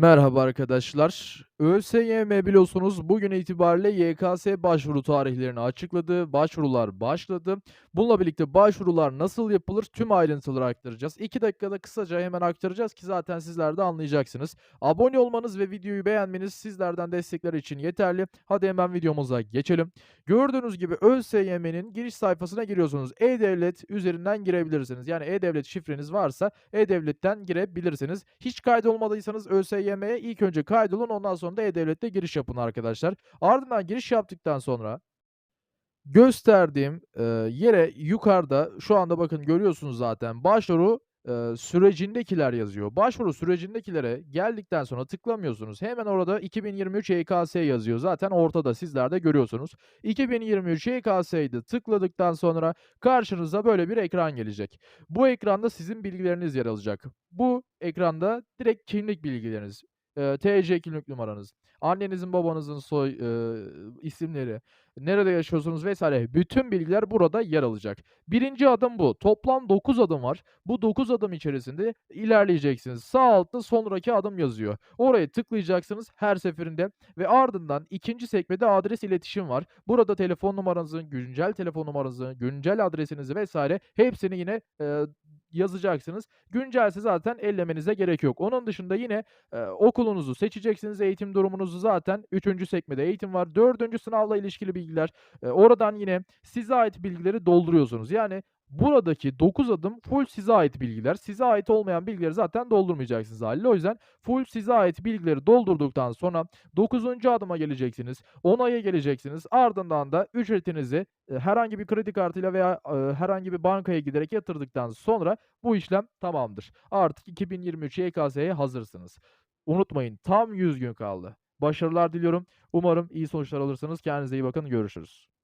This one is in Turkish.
Merhaba arkadaşlar. ÖSYM biliyorsunuz bugün itibariyle YKS başvuru tarihlerini açıkladı. Başvurular başladı. Bununla birlikte başvurular nasıl yapılır tüm ayrıntıları aktaracağız. 2 dakikada kısaca hemen aktaracağız ki zaten sizler de anlayacaksınız. Abone olmanız ve videoyu beğenmeniz sizlerden destekler için yeterli. Hadi hemen videomuza geçelim. Gördüğünüz gibi ÖSYM'nin giriş sayfasına giriyorsunuz. E-Devlet üzerinden girebilirsiniz. Yani E-Devlet şifreniz varsa E-Devlet'ten girebilirsiniz. Hiç kaydolmadıysanız ÖSYM'ye ilk önce kaydolun ondan sonra da E-Devlet'te giriş yapın arkadaşlar. Ardından giriş yaptıktan sonra gösterdiğim, eee, yere yukarıda şu anda bakın görüyorsunuz zaten başvuru, eee, sürecindekiler yazıyor. Başvuru sürecindekilere geldikten sonra tıklamıyorsunuz. Hemen orada 2023 YKS yazıyor. Zaten ortada sizler de görüyorsunuz. 2023 YKS'yi de tıkladıktan sonra karşınıza böyle bir ekran gelecek. Bu ekranda sizin bilgileriniz yer alacak. Bu ekranda direkt kimlik bilgileriniz, eee, TC kimlik numaranız, annenizin babanızın soy eee, isimleri, nerede yaşıyorsunuz vs. bütün bilgiler burada yer alacak. 1. adım bu. Toplam 9 adım var. Bu 9 adım içerisinde ilerleyeceksiniz. Sağ altta sonraki adım yazıyor. Oraya tıklayacaksınız her seferinde ve ardından 2. sekmede adres iletişim var. Burada telefon numaranızı, güncel telefon numaranızı, güncel adresinizi vs. hepsini yine, eee, yazacaksınız. Güncelse zaten ellemenize gerek yok. Onun dışında yine, eee, okulunuzu seçeceksiniz. Eğitim durumunuzu zaten 3. sekmede eğitim var. 4. sınavla ilişkili bilgiler. Eee, oradan yine size ait bilgileri dolduruyorsunuz. Yani buradaki 9 adım full size ait bilgiler. Size ait olmayan bilgileri zaten doldurmayacaksınız hâliyle. O yüzden full size ait bilgileri doldurduktan sonra 9. adıma geleceksiniz. Onaya geleceksiniz. Ardından da ücretinizi, eee, herhangi bir kredi kartıyla veya, eee, herhangi bir bankaya giderek yatırdıktan sonra bu işlem tamamdır. Artık 2023 YKS'ye hazırsınız. Unutmayın tam 100 gün kaldı. Başarılar diliyorum. Umarım iyi sonuçlar alırsınız. Kendinize iyi bakın. Görüşürüz.